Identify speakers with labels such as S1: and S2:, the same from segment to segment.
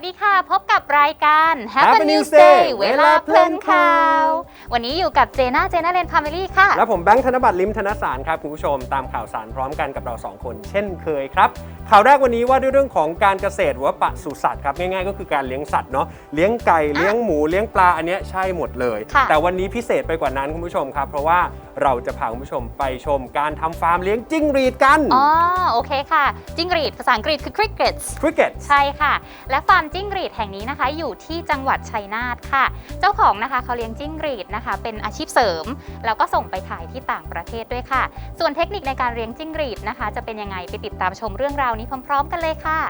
S1: วัสดีค่ะ พบกับรายการ Have
S2: Have
S1: a
S2: a
S1: News
S2: News
S1: Day
S2: Day
S1: เวลาเพลินข่าว
S2: เวลาเพลินข่าว
S1: วันนี้อยู่กับเจน่าเจน่าเรนพามิลี่ค่ะ
S2: และผมแบงค์ธนบัตรลิมธนสารครับ คุณผู้ชมตามข่าวสารพร้อมกันกับเรา 2 คนเช่นเคยครับ ข่าวแรกวันนี้ว่าด้วยเรื่องของการเกษตรหรือว่าปศุสัตว์ครับ ง่ายๆ ก็คือการเลี้ยงสัตว์เนาะเลี้ยงไก่เลี้ยงหมูเลี้ยงปลาอันเนี้ยใช่หมดเลย
S1: ค่ะ
S2: แต่วันนี้พิเศษไปกว่านั้นคุณผู้ชมครับ เพราะว่า เราจะพาคุณผู้ชมไปชมการทำฟาร์มเลี้ยงจิ้งหรีดกัน
S1: อ๋อ โอเคค่ะ จิ้งหรีดภาษาอังกฤษคือ crickets
S2: คริกเก็ต
S1: ใช่ค่ะ และฟาร์มจิ้งหรีดแห่งนี้นะคะ อยู่ที่จังหวัดชัยนาทค่ะ เจ้าของนะคะเขาเลี้ยงจิ้งหรีดนะคะ เป็นอาชีพเสริม แล้วก็ส่งไปขายที่ต่างประเทศด้วยค่ะ ส่วนเทคนิคในการเลี้ยงจิ้งหรีดนะคะ จะเป็นยังไงไปติดตามชมเรื่องราวนี้พร้อม ๆ กันเลยค่ะ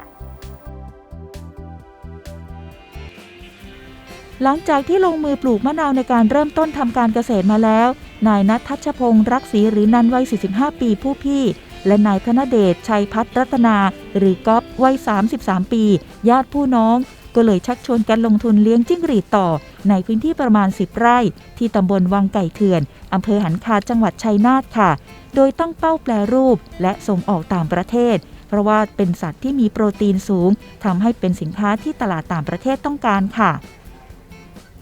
S3: หลังจากที่ลงมือปลูกมะนาวในการเริ่มต้นทำการเกษตรมาแล้ว นายนัททัชพงศ์รักศรีหรือนันวัย 45 ปีผู้พี่ และนายธนเดชชัยพัฒนรัตนา หรือก๊อฟวัย 33 ปี ญาติผู้น้อง ก็เลยชักชวนกันลงทุนเลี้ยงจิ้งหรีดต่อ ในพื้นที่ประมาณ 10 ไร่ ที่ตำบลวังไก่เถื่อนอำเภอหันคาจังหวัดชัยนาทค่ะ โดยตั้งเป้าแปลรูป และส่งออกต่างประเทศ เพราะว่าเป็นสัตว์ที่มีโปรตีนสูงทำให้เป็นสินค้าที่ตลาดต่างประเทศต้องการค่ะ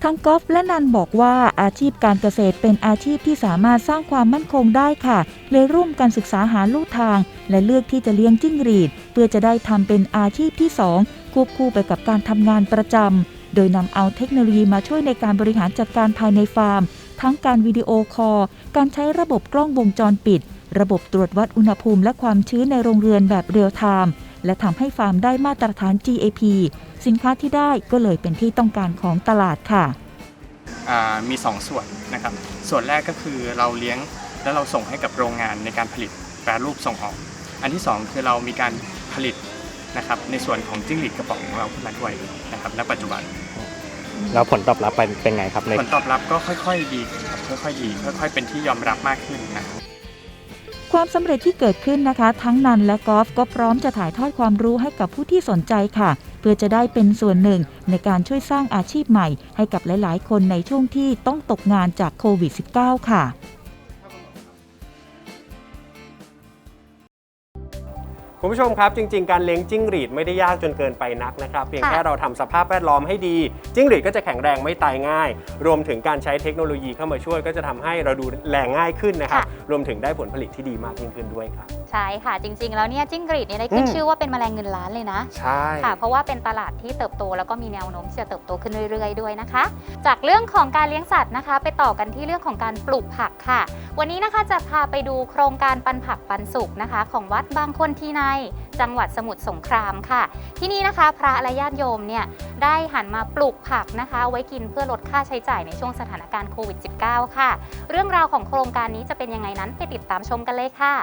S3: ทั้งกอล์ฟและนันบอกว่าอาชีพการเกษตรเป็นอาชีพที่สามารถสร้างความมั่นคงได้ค่ะเลยร่วมกันศึกษาหาลู่ทาง และเลือกที่จะเลี้ยงจิ้งหรีด เพื่อจะได้ทำเป็นอาชีพที่สองควบคู่ไปกับการทำงานประจำโดยนำเอาเทคโนโลยีมาช่วยในการบริหารจัดการภายในฟาร์ม ทั้งการวิดีโอคอลการใช้ระบบกล้องวงจรปิด ระบบตรวจวัดอุณหภูมิและความชื้นในโรงเรือนแบบเรียลไทม์ และทำให้ฟาร์มได้มาตรฐาน GAP สินค้าที่ได้ก็เลยเป็นที่ต้องการของตลาดค่ะ
S4: อ่ามี 2 ส่วนนะครับ ส่วนแรกก็คือเราเลี้ยงแล้วเราส่งให้กับโรงงานในการผลิตแปรรูปส่งออก อันที่ 2 คือเรามีการผลิตนะครับในส่วนของจิ้งหรีดกระป๋องของเราขึ้นมาด้วยนะครับณปัจจุบัน
S5: แล้วผลตอบรับเป็นเป็นไงครับใน
S4: ผลตอบรับก็ค่อยๆดีครับค่อยๆดี ค่อยๆเป็นที่ยอมรับมากขึ้นนะครับ
S3: ความสำเร็จที่เกิดขึ้นนะคะ ทั้งนันและกอล์ฟก็พร้อมจะถ่ายทอดความรู้ให้กับผู้ที่สนใจค่ะ เพื่อจะได้เป็นส่วนหนึ่งในการช่วยสร้างอาชีพใหม่ ให้กับหลาย ๆ คนในช่วงที่ต้องตกงานจากโควิด -19 ค่ะ
S2: คุณผู้ชมครับ จริง ๆ การเลี้ยงจิ้งหรีดไม่ได้ยากจนเกินไปนักนะครับ เพียง
S1: ค่ะ
S2: แค่เราทำสภาพแวดล้อมให้ดี จิ้งหรีดก็จะแข็งแรงไม่ตายง่าย รวมถึงการใช้เทคโนโลยีเข้ามาช่วยก็จะทำให้เราดูแลง่ายขึ้นนะครับ รวมถึงได้ผลผลิตที่ดีมากยิ่งขึ้นด้วยครับ
S1: ใช่ค่ะ จริง ๆ แล้วเนี่ยจิ้งหรีดเนี่ยได้ขึ้น
S2: อืม
S1: ชื่อว่าเป็นแมลงเงินล้านเลยนะ
S2: ใช่
S1: ค่ะ เพราะว่าเป็นตลาดที่เติบโตแล้วก็มีแนวโน้มที่จะเติบโตขึ้นเรื่อย ๆ ด้วยนะคะ จากเรื่องของการเลี้ยงสัตว์นะคะ ไปต่อกันที่เรื่องของการปลูกผักค่ะ วันนี้นะคะจะพาไปดูโครงการปันผักปันสุขนะคะ ของวัดบางคนที่ในจังหวัดสมุทรสงครามค่ะ ที่นี่นะคะพระและญาติโยมเนี่ยได้หันมาปลูกผักนะคะ ไว้กินเพื่อลดค่าใช้จ่ายในช่วงสถานการณ์โควิด -19 ค่ะ เรื่องราวของโครงการนี้จะเป็นยังไงนั้นไปติดตามชมกันเลยค่ะ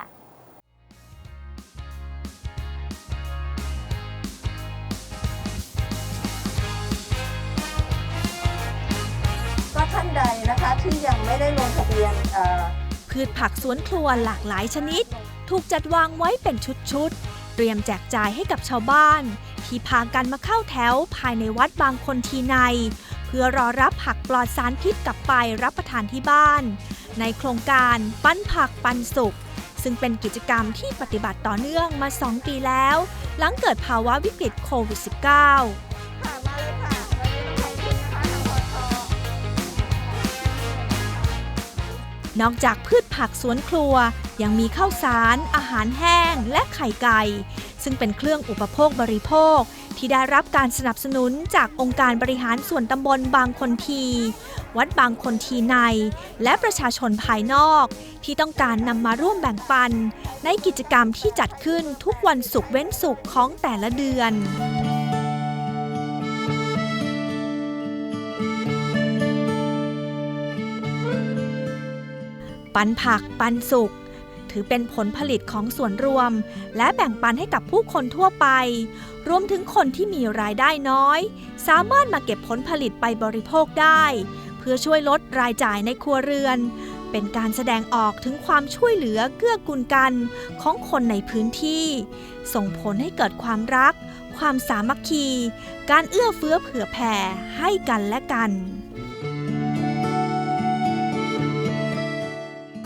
S6: ก็ท่านใดนะคะที่ยังไม่ได้ลงทะเบียนเอ่อ
S7: พืชผักสวนครัวหลากหลายชนิด ถูกจัดวางไว้เป็นชุดๆ เตรียมแจกจ่ายให้กับชาวบ้าน ที่พากันมาเข้าแถวภายในวัดบางคนทีใน เพื่อรอรับผักปลอดสารพิษกลับไปรับประทานที่บ้าน ในโครงการปั้นผักปันสุขซึ่งเป็นกิจกรรมที่ปฏิบัติต่อเนื่องมา 2 ปีแล้ว หลังเกิดภาวะวิกฤตโควิด -19
S6: นอ
S7: กจากพืชผักสวนครัว ยังมีข้าวสาร อาหารแห้ง และไข่ไก่ ซึ่งเป็นเครื่องอุปโภคบริโภค ที่ได้รับการสนับสนุนจากองค์การบริหารส่วนตำบลบางคนที วัดบางคนทีใน และประชาชนภายนอก ที่ต้องการนำมาร่วมแบ่งปัน ในกิจกรรมที่จัดขึ้นทุกวันศุกร์เว้นศุกร์ของแต่ละเดือน ปันผักปันสุขถือเป็นผลผลิตของส่วนรวม และแบ่งปันให้กับผู้คนทั่วไป รวมถึงคนที่มีรายได้น้อย สามารถมาเก็บผลผลิตไปบริโภคได้ เพื่อช่วยลดรายจ่ายในครัวเรือน เป็นการแสดงออกถึงความช่วยเหลือเกื้อกูลกันของคนในพื้นที่ ส่งผลให้เกิดความรัก ความสามัคคี การเอื้อเฟื้อเผื่อแผ่ให้กันและกัน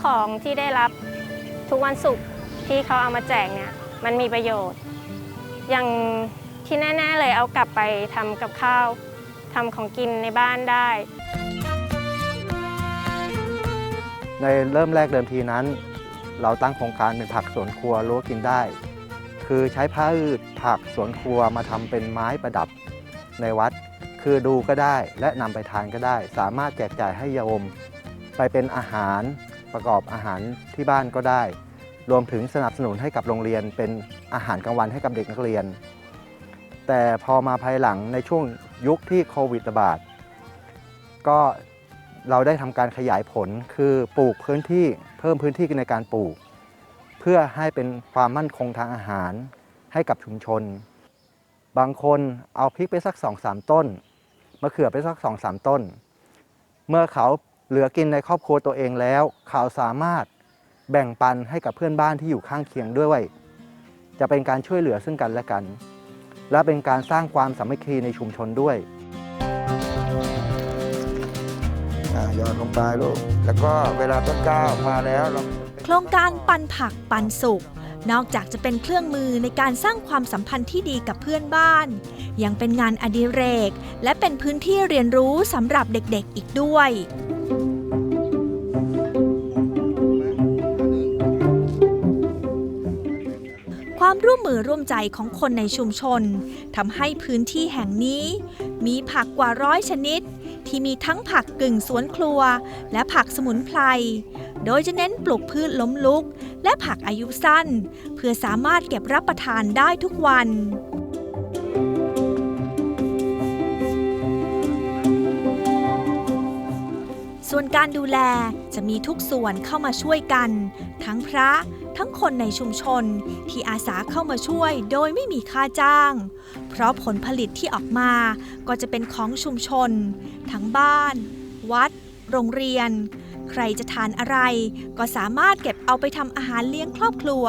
S8: ของที่ได้รับทุกวันศุกร์ที่เขาเอามาแจกเนี่ยมันมีประโยชน์ อย่างที่แน่ ๆ เลยเอากลับไปทำกับข้าวทำของกินในบ้านได้
S9: ในเริ่มแรกเดิมทีนั้น เราตั้งโครงการเป็นผักสวนครัวรั้วกินได้ คือใช้ผ้าอืดผักสวนครัวมาทำเป็นไม้ประดับในวัด คือดูก็ได้และนำไปทานก็ได้ สามารถแจกจ่ายให้โยมไปเป็นอาหาร ประกอบอาหารที่บ้านก็ได้ รวมถึงสนับสนุนให้กับโรงเรียน เป็นอาหารกลางวันให้กับเด็กนักเรียน แต่พอมาภายหลังในช่วงยุคที่โควิดระบาดก็เราได้ทำการขยายผลคือปลูกพื้นที่เพิ่มพื้นที่ในการปลูก เพื่อให้เป็นความมั่นคงทางอาหารให้กับชุมชน บางคนเอาพริกไปสักสองสามต้นมะเขือไปสักสองสามต้น เมื่อเขา เหลือกินในครอบครัวตัวเองแล้ว เขาสามารถแบ่งปันให้กับเพื่อนบ้านที่อยู่ข้างเคียงด้วย จะเป็นการช่วยเหลือซึ่งกันและกัน และเป็นการสร้างความสามัคคีในชุมชนด้วย
S10: อ่าหยอดลงไปลูก แล้วก็เวลาต้นกล้ามาแล้วเรา
S7: โครงการปันผักปันสุขนอกจากจะเป็นเครื่องมือในการสร้างความสัมพันธ์ที่ดีกับเพื่อนบ้าน ยังเป็นงานอดิเรก และเป็นพื้นที่เรียนรู้สำหรับเด็กๆอีกด้วย ความร่วมมือร่วมใจของคนในชุมชนทำให้พื้นที่แห่งนี้ มีผักกว่าร้อยชนิด ที่มีทั้งผักกึ่งสวนครัว และผักสมุนไพร โดยจะเน้นปลูกพืชล้มลุก และผักอายุสั้น เพื่อสามารถเก็บรับประทานได้ทุกวันส่วนการดูแลจะมีทุกส่วนเข้ามาช่วยกัน ทั้งพระ ทั้งคนในชุมชนที่อาสาเข้ามาช่วยโดยไม่มีค่าจ้าง เพราะผลผลิตที่ออกมาก็จะเป็นของชุมชน ทั้งบ้าน วัด โรงเรียน ใครจะทานอะไร ก็สามารถเก็บเอาไปทำอาหารเลี้ยงครอบครัว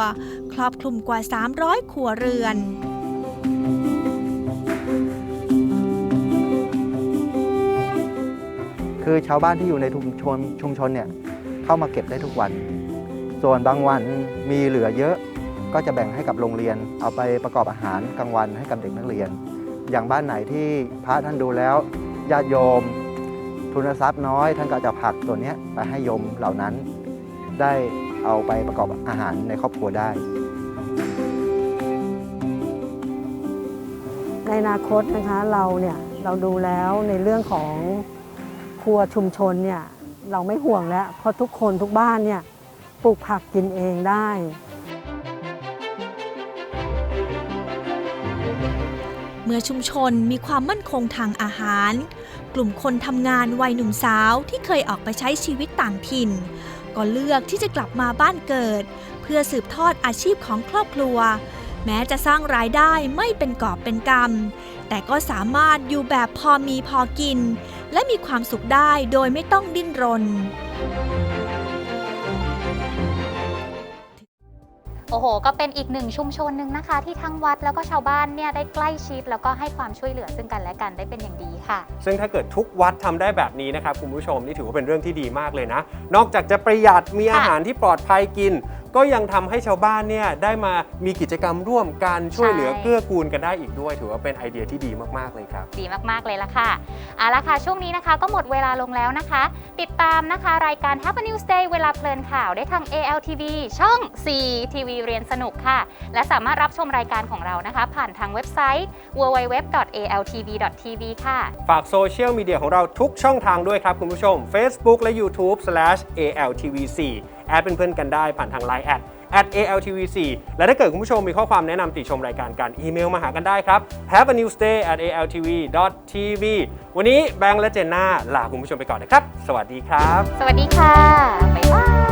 S7: ครอบคลุมกว่า 300 ครัวเรือน
S9: คือชาวบ้านที่อยู่ในชุมชนชุมชนเนี่ยเข้ามาเก็บได้ทุกวัน ส่วนบางวันมีเหลือเยอะ ก็จะแบ่งให้กับโรงเรียน เอาไปประกอบอาหารกลางวันให้กับเด็กนักเรียน อย่างบ้านไหนที่พระท่านดูแล้วญาติโยม ทุนทรัพย์น้อย ท่านก็จะผลักตัวนี้ไปให้โยมเหล่านั้น ได้เอาไปประกอบอาหารในครอบครัวได้
S6: ในอนาคตนะคะเราเนี่ยเราดูแล้วในเรื่องของครัวชุมชนเนี่ยเราไม่ห่วงแล้วเพราะทุกคนทุกบ้านเนี่ย ปลูกผักกินเองได้
S7: เมื่อชุมชนมีความมั่นคงทางอาหาร กลุ่มคนทำงานวัยหนุ่มสาวที่เคยออกไปใช้ชีวิตต่างถิ่น ก็เลือกที่จะกลับมาบ้านเกิด เพื่อสืบทอดอาชีพของครอบครัว แม้จะสร้างรายได้ไม่เป็นกอบเป็นกำแต่ก็สามารถอยู่แบบพอมีพอกิน และมีความสุขได้โดยไม่ต้องดิ้นรน
S1: โอ้โห ก็เป็นอีกหนึ่งชุมชนหนึ่งนะคะ ที่ทั้งวัดแล้วก็ชาวบ้านเนี่ยได้ใกล้ชิด แล้วก็ให้ความช่วยเหลือซึ่งกันและกันได้เป็นอย่างดีค่ะ
S2: ซึ่งถ้าเกิดทุกวัดทำได้แบบนี้นะครับคุณผู้ชมนี่ถือว่าเป็นเรื่องที่ดีมากเลยนะ นอกจากจะประหยัดมีอาหารที่ปลอดภัยกิน ก็ยังทำให้ชาวบ้านเนี่ยได้มามีกิจกรรมร่วมกันช่วยเหลือเกื้อกูลกันได้อีกด้วย ถือว่าเป็นไอเดียที่ดีมากๆเลยครับ
S1: ดีมากๆเลยล่ะค่ะเอาละค่ะ ช่วงนี้นะคะก็หมดเวลาลงแล้วนะคะ ติดตามนะคะ รายการ Happy News Day เวลาเพลินข่าวได้ทาง ALTV ช่อง 4 ทีวีเรียนสนุกค่ะ และสามารถรับชมรายการของเรานะคะ ผ่านทางเว็บไซต์ www.altv.tv ค่ะ
S2: ฝากโซเชียลมีเดียของเราทุกช่องทางด้วยครับคุณผู้ชม Facebook และ YouTube/altv4 แอดเป็นเพื่อนกันได้ผ่านทาง Line แอด at altv4 และถ้าเกิดคุณผู้ชมมีข้อความแนะนำติชมรายการการอีเมลมาหากันได้ครับ have a news day at altv.tv วันนี้แบงค์และเจนน่าลาคุณผู้ชมไปก่อนนะครับ สวัสดีครับ
S1: สวัสดีค่ะ บ๊ายบาย